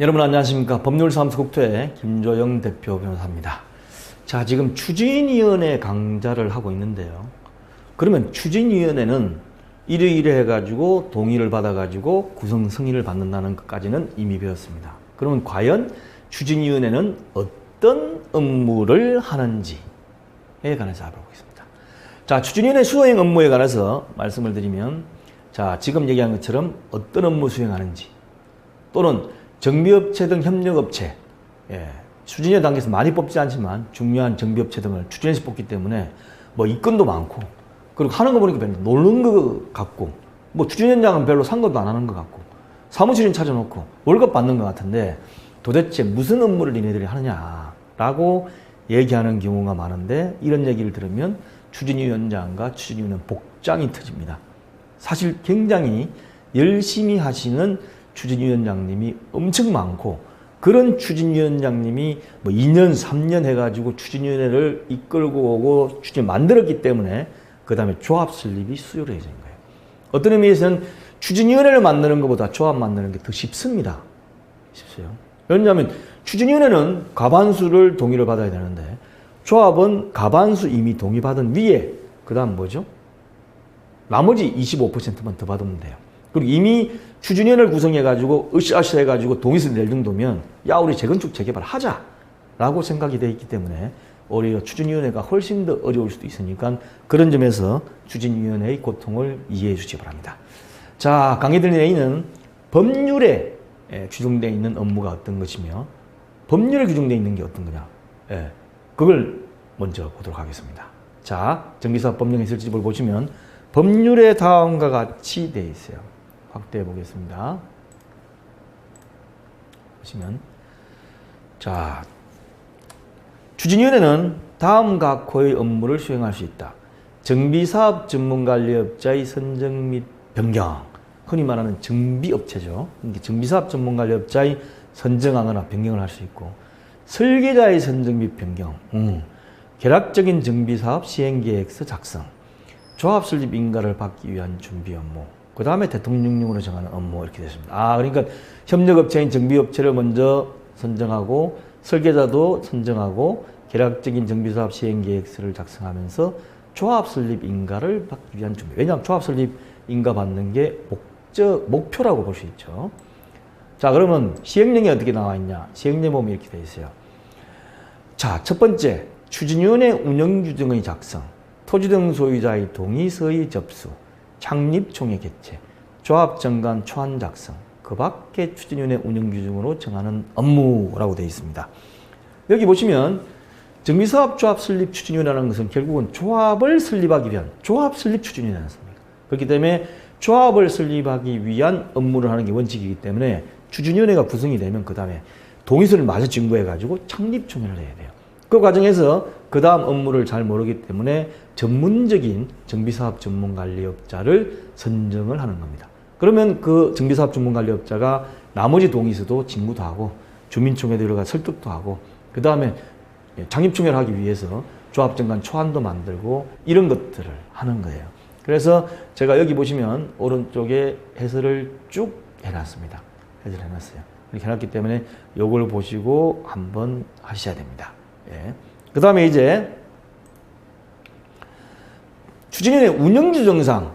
여러분 안녕하십니까 법률사무소국토의 김조영 대표 변호사입니다. 자 지금 추진위원회 강좌를 하고 있는데요. 그러면 추진위원회는 이래 해가지고 동의를 받아가지고 구성 승인을 받는다는 것까지는 이미 배웠습니다. 그러면 과연 추진위원회는 어떤 업무를 하는지에 관해서 알아보겠습니다. 자 추진위원회 수행 업무에 관해서 말씀을 드리면 자 지금 얘기한 것처럼 어떤 업무 수행하는지 또는 정비업체 등 협력업체, 예, 추진의 단계에서 많이 뽑지 않지만 중요한 정비업체 등을 추진해서 뽑기 때문에 뭐 이건도 많고 그리고 하는 거 보니까 별로 노는 거 같고 뭐 추진 현장은 별로 산 것도 안 하는 것 같고 사무실인 찾아놓고 월급 받는 것 같은데 도대체 무슨 업무를 니네들이 하느냐라고 얘기하는 경우가 많은데 이런 얘기를 들으면 추진위원장과 추진위원은 복장이 터집니다. 사실 굉장히 열심히 하시는 추진위원장님이 엄청 많고 그런 추진위원장님이 뭐 2년, 3년 해가지고 추진위원회를 이끌고 오고 추진 만들었기 때문에 그 다음에 조합 설립이 수요로해진 거예요. 어떤 의미에서는 추진위원회를 만드는 것보다 조합 만드는 게 더 쉽습니다. 쉽어요. 왜냐하면 추진위원회는 가반수를 동의를 받아야 되는데 조합은 가반수 이미 동의받은 위에 그 다음 뭐죠? 나머지 25%만 더 받으면 돼요. 그리고 이미 추진위원회를 구성해가지고 으쌰으쌰 해가지고 동의서를 낼 정도면 야 우리 재건축 재개발 하자 라고 생각이 돼 있기 때문에 오히려 추진위원회가 훨씬 더 어려울 수도 있으니까 그런 점에서 추진위원회의 고통을 이해해 주시기 바랍니다. 자 강의들 내에는 법률에 예, 규정되어 있는 업무가 어떤 것이며 법률에 규정되어 있는 게 어떤 거냐 예, 그걸 먼저 보도록 하겠습니다. 자 정비사업 법령 해설집을 보시면 법률에 다음과 같이 되어 있어요. 확대해 보겠습니다. 보시면 자 추진위원회는 다음 각호의 업무를 수행할 수 있다. 정비사업 전문관리업자의 선정 및 변경, 흔히 말하는 정비업체죠. 정비사업 전문관리업자의 선정하거나 변경을 할 수 있고 설계자의 선정 및 변경, 음, 결합적인 정비사업 시행계획서 작성, 조합 설립 인가를 받기 위한 준비 업무, 그 다음에 대통령령으로 정하는 업무 이렇게 됐습니다. 아, 그러니까 협력업체인 정비업체를 먼저 선정하고 설계자도 선정하고 계략적인 정비사업 시행계획서를 작성하면서 조합 설립 인가를 받기 위한 준비. 왜냐하면 조합 설립 인가 받는 게 목 적, 목표라고 볼 수 있죠. 자, 그러면 시행령이 어떻게 나와 있냐? 시행령 보면 이렇게 되어 있어요. 자, 첫 번째, 추진위원회 운영규정의 작성, 토지 등 소유자의 동의서의 접수, 창립총회 개최, 조합정관 초안 작성, 그 밖에 추진위원회 운영규정으로 정하는 업무라고 되어 있습니다. 여기 보시면 정비사업 조합 설립 추진위원회라는 것은 결국은 조합을 설립하기 위한 조합 설립 추진위원회였습니다. 그렇기 때문에 조합을 설립하기 위한 업무를 하는 게 원칙이기 때문에 추진위원회가 구성이 되면 그 다음에 동의서를 마저 증거해가지고 창립총회를 해야 돼요. 그 과정에서 그 다음 업무를 잘 모르기 때문에 전문적인 정비사업 전문관리업자를 선정을 하는 겁니다. 그러면 그 정비사업 전문관리업자가 나머지 동의서도 직무도 하고 주민총회 들어가 설득도 하고 그 다음에 창립총회를 하기 위해서 조합정관 초안도 만들고 이런 것들을 하는 거예요. 그래서 제가 여기 보시면 오른쪽에 해설을 쭉 해놨습니다. 해설을 해놨어요. 이렇게 해놨기 때문에 이걸 보시고 한번 하셔야 됩니다. 예. 그 다음에 이제 추진위원회 운영규정상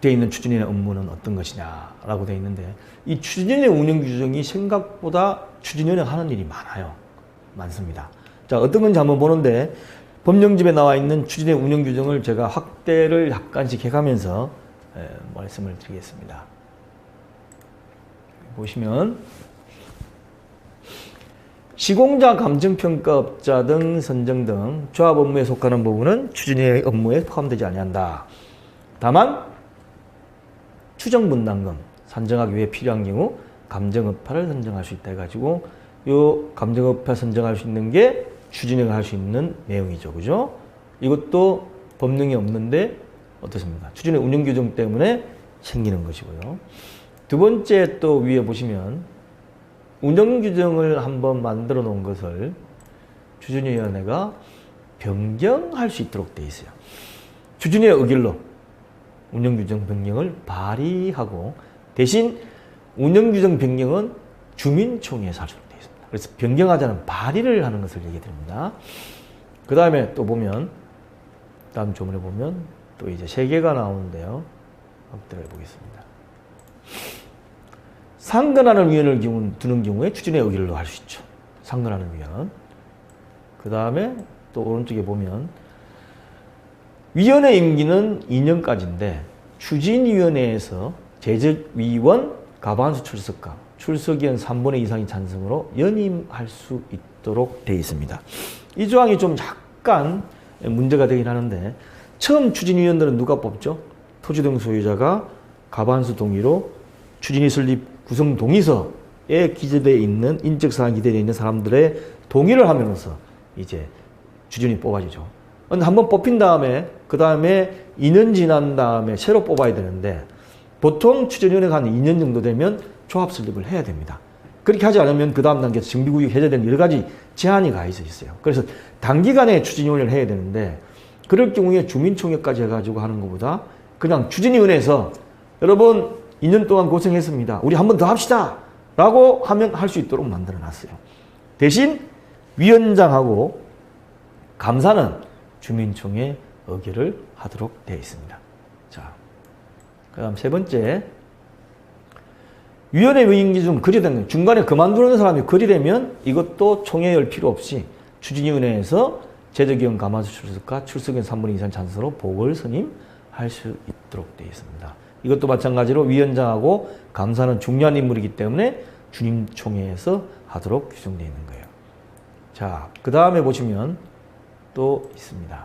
되어 있는 추진위원회 업무는 어떤 것이냐라고 되어 있는데 이 추진위원회 운영규정이 생각보다 추진위원회 하는 일이 많아요. 많습니다. 자 어떤 건지 한번 보는데 법령집에 나와 있는 추진위원회 운영 규정을 제가 확대를 약간씩 해가면서 예, 말씀을 드리겠습니다. 보시면 시공자 감정평가업자 등 선정 등 조합 업무에 속하는 부분은 추진위의 업무에 포함되지 아니한다. 다만 추정 분담금 산정하기 위해 필요한 경우 감정업파를 선정할 수 있다 해가지고 요 감정업파 선정할 수 있는 게 추진위가 할수 있는 내용이죠, 그죠? 이것도 법령이 없는데 어떻습니까? 추진위 운영 규정 때문에 생기는 것이고요. 두 번째 또 위에 보시면 운영 규정을 한번 만들어 놓은 것을 추진위원회가 변경할 수 있도록 돼 있어요. 추진위의 의결로 운영 규정 변경을 발의하고 대신 운영 규정 변경은 주민총회에서 할 그래서 변경하자는 발의를 하는 것을 얘기 드립니다. 그 다음에 또 보면 다음 조문에 보면 또 이제 세 개가 나오는데요. 한번 들어가 보겠습니다. 상근하는 위원을 두는 경우에 추진의 의결로 할 수 있죠. 상근하는 위원. 그 다음에 또 오른쪽에 보면 위원회 임기는 2년까지인데 추진위원회에서 제적위원 가반수 출석과 출석위원 3분의 이상이 찬성으로 연임할 수 있도록 되어 있습니다. 이 조항이 좀 약간 문제가 되긴 하는데 처음 추진위원들은 누가 뽑죠? 토지등 소유자가 가반수 동의로 추진위 설립 구성 동의서에 기재되어 있는 인적사항 기재되어 있는 사람들의 동의를 하면서 이제 추진이 뽑아지죠. 한번 뽑힌 다음에 그 다음에 2년 지난 다음에 새로 뽑아야 되는데 보통 추진위원회가 한 2년 정도 되면 조합 설립을 해야 됩니다. 그렇게 하지 않으면 그 다음 단계에서 정비구역 해제되는 여러 가지 제한이 가해져 있어요. 그래서 단기간에 추진위원회를 해야 되는데 그럴 경우에 주민총회까지 해가지고 하는 것보다 그냥 추진위원회에서 여러분 2년 동안 고생했습니다. 우리 한 번 더 합시다. 라고 하면 할 수 있도록 만들어 놨어요. 대신 위원장하고 감사는 주민총회 의결을 하도록 되어 있습니다. 자, 그 다음 세 번째. 위원회 위임기 중 거리되는 중간에 그만두는 사람이 거리되면 이것도 총회 열 필요 없이 추진위원회에서 제적위원 가마수 출석과 출석위원 3분의 2 이상 찬성으로 보궐 선임할 수 있도록 되어 있습니다. 이것도 마찬가지로 위원장하고 감사는 중요한 인물이기 때문에 주임총회에서 하도록 규정되어 있는 거예요. 자, 그 다음에 보시면 또 있습니다.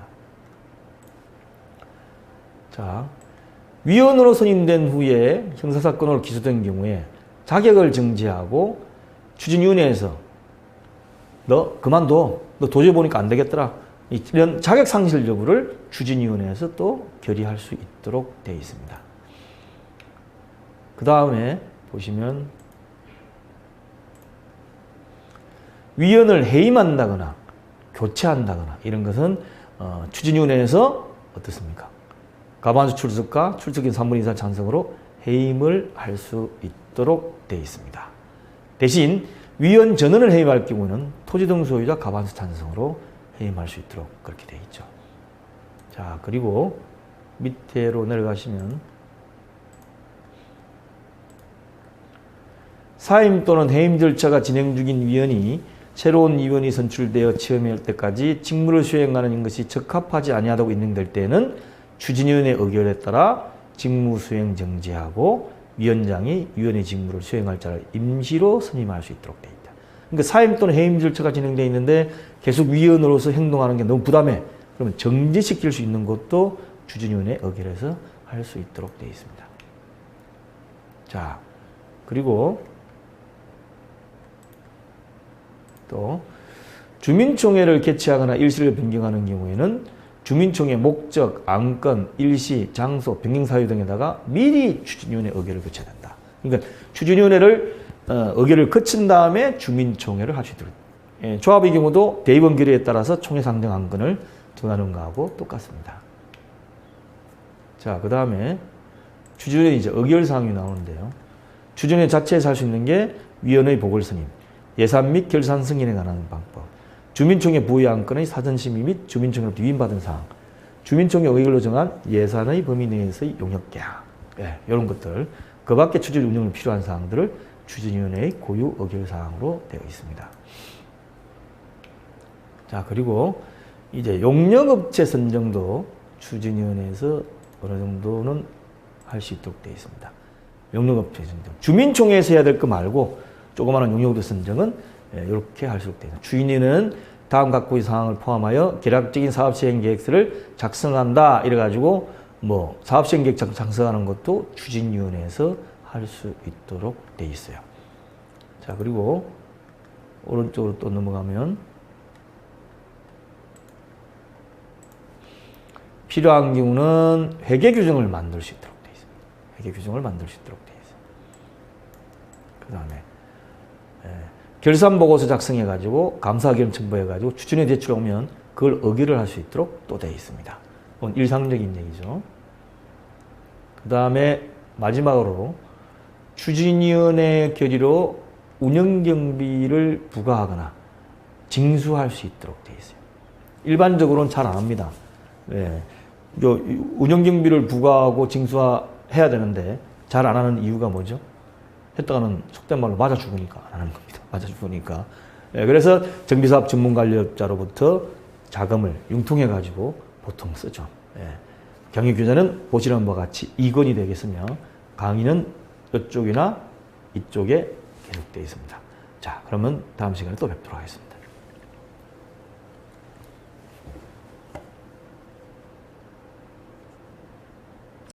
자, 위원으로 선임된 후에 형사사건으로 기소된 경우에 자격을 정지하고 추진위원회에서 너 그만둬. 너 도저히 보니까 안 되겠더라. 이런 자격 상실 여부를 추진위원회에서 또 결의할 수 있도록 되어 있습니다. 그 다음에 보시면 위원을 해임한다거나 교체한다거나 이런 것은 어, 추진위원회에서 어떻습니까? 가반수 출석과 출석인 3분의 2 이상 찬성으로 해임을 할 수 있도록 되어 있습니다. 대신 위원 전원을 해임할 경우는 토지 등 소유자 가반수 찬성으로 해임할 수 있도록 그렇게 되어 있죠. 자, 그리고 밑으로 내려가시면 사임 또는 해임 절차가 진행 중인 위원이 새로운 위원이 선출되어 취임할 때까지 직무를 수행하는 것이 적합하지 아니하다고 인정될 때는 추진위원회 의결에 따라 직무 수행 정지하고 위원장이 위원회 직무를 수행할 자를 임시로 선임할 수 있도록 되어 있다. 그러니까 사임 또는 해임 절차가 진행되어 있는데 계속 위원으로서 행동하는 게 너무 부담해. 그러면 정지시킬 수 있는 것도 추진위원회 의결에서 할 수 있도록 되어 있습니다. 자, 그리고 또 주민총회를 개최하거나 일시를 변경하는 경우에는 주민총회 목적, 안건, 일시, 장소, 변경 사유 등에다가 미리 추진위원회 의결을 거쳐야 된다. 그러니까 추진위원회를 어, 의결을 거친 다음에 주민총회를 할 수 있도록. 예, 조합의 경우도 대의원 결의에 따라서 총회 상정 안건을 정하는 거하고 똑같습니다. 자, 그 다음에 추진위원회 이제 의결 사항이 나오는데요. 추진위원회 자체에서 할 수 있는 게 위원회 보궐선임, 예산 및 결산 승인에 관한 방법, 주민총회 부의 안 건의 사전 심의 및 주민총회로부터 위임받은 사항, 주민총회 의결로 정한 예산의 범위 내에서의 용역 계약, 예, 이런 것들, 그 밖에 추진 운영을 필요한 사항들을 추진위원회의 고유 의결 사항으로 되어 있습니다. 자, 그리고 이제 용역업체 선정도 추진위원회에서 어느 정도는 할 수 있도록 되어 있습니다. 용역업체 선정. 주민총회에서 해야 될 거 말고 조그마한 용역업체 선정은 이렇게 할 수 있도록 되어 있습니다. 주인위는 다음 각구의 사항을 포함하여 계략적인 사업 시행 계획서를 작성한다 이래 가지고 뭐 사업 시행 계획 작성하는 것도 추진위원회에서 할 수 있도록 되어 있어요. 자 그리고 오른쪽으로 또 넘어가면 필요한 경우는 회계 규정을 만들 수 있도록 되어 있습니다. 회계 규정을 만들 수 있도록 되어 있어요. 그 다음에 결산 보고서 작성해 가지고 감사 의견 첨부해 가지고 추진에 제출하면 그걸 의결을 할수 있도록 또 되어 있습니다. 그건 일상적인 얘기죠. 그 다음에 마지막으로 추진위원회 결의로 운영경비를 부과하거나 징수할 수 있도록 되어 있어요. 일반적으로는 잘 안 합니다. 예. 요 운영경비를 부과하고 징수해야 되는데 잘 안 하는 이유가 뭐죠? 했다가는 속된 말로 맞아 죽으니까 안 하는 겁니다. 맞아 죽으니까. 예, 그래서 정비사업 전문 관리업자로부터 자금을 융통해 가지고 보통 쓰죠. 예. 경영 규제는 보시는 바와 같이 2권이 되겠으며 강의는 이쪽이나 이쪽에 계속되어 있습니다. 자, 그러면 다음 시간에 또 뵙도록 하겠습니다.